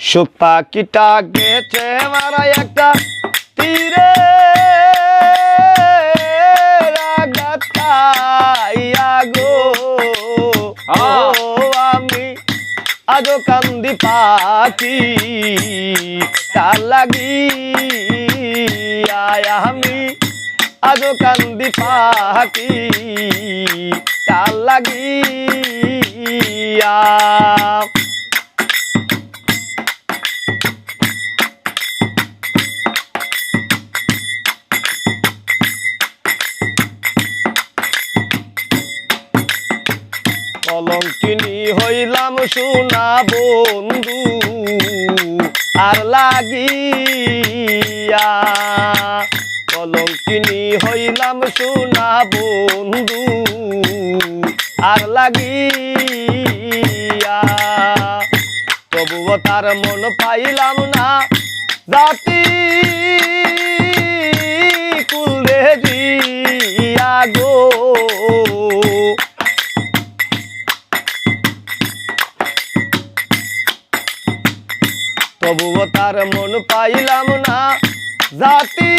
সুখ পাখিটা গেছে মারা একটা তীরে। গো আমি আজো কান্দি পাখি। তার লাগি আমি আজো কান্দি পাখি। তার লাগিয়া কলঙ্কিনী হইলাম সোনা বন্ধু, আর লাগিয়া কলঙ্কিনী হইলাম সোনা বন্ধু, আর লাগিয়া। তবুও তার মন পাইলাম না জাতি। তবুও তার মন পাইলাম না। জাতি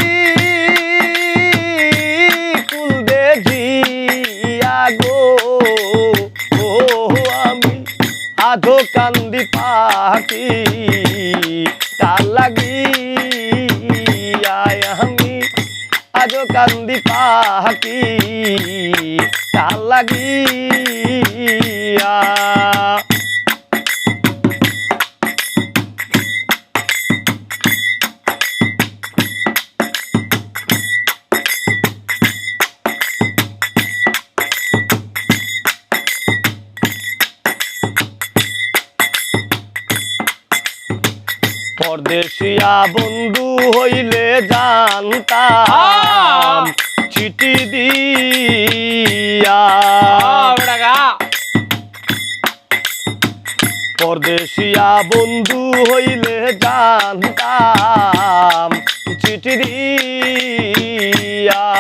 কুল দেখিয়া গো। ও আমি আধো কান্দি পাখি তার লাগি আমি আজো কান্দি পাখি তার লাগিয়া পরদেশিয়া বন্ধু হইলে জানতাম। চিঠি দিয়া। পরদেশিয়া বন্ধু হইলে জানতাম। চিঠি দিয়া।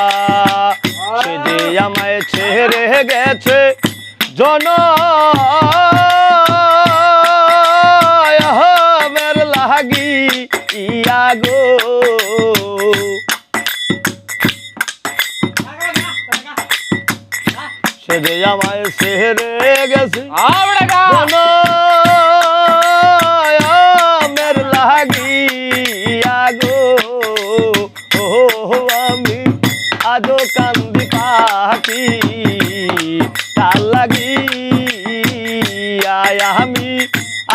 সে যে আমায় ছেড়ে গেছে জন গো সে যে আমায় ছেড়ে গেছে মের লাগিয়া গো। ও আমি আজো কান্দি পাখি। তার লাগিয়া আমি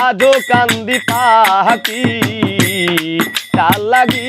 আজো কান্দি পাখি। তার লাগিয়া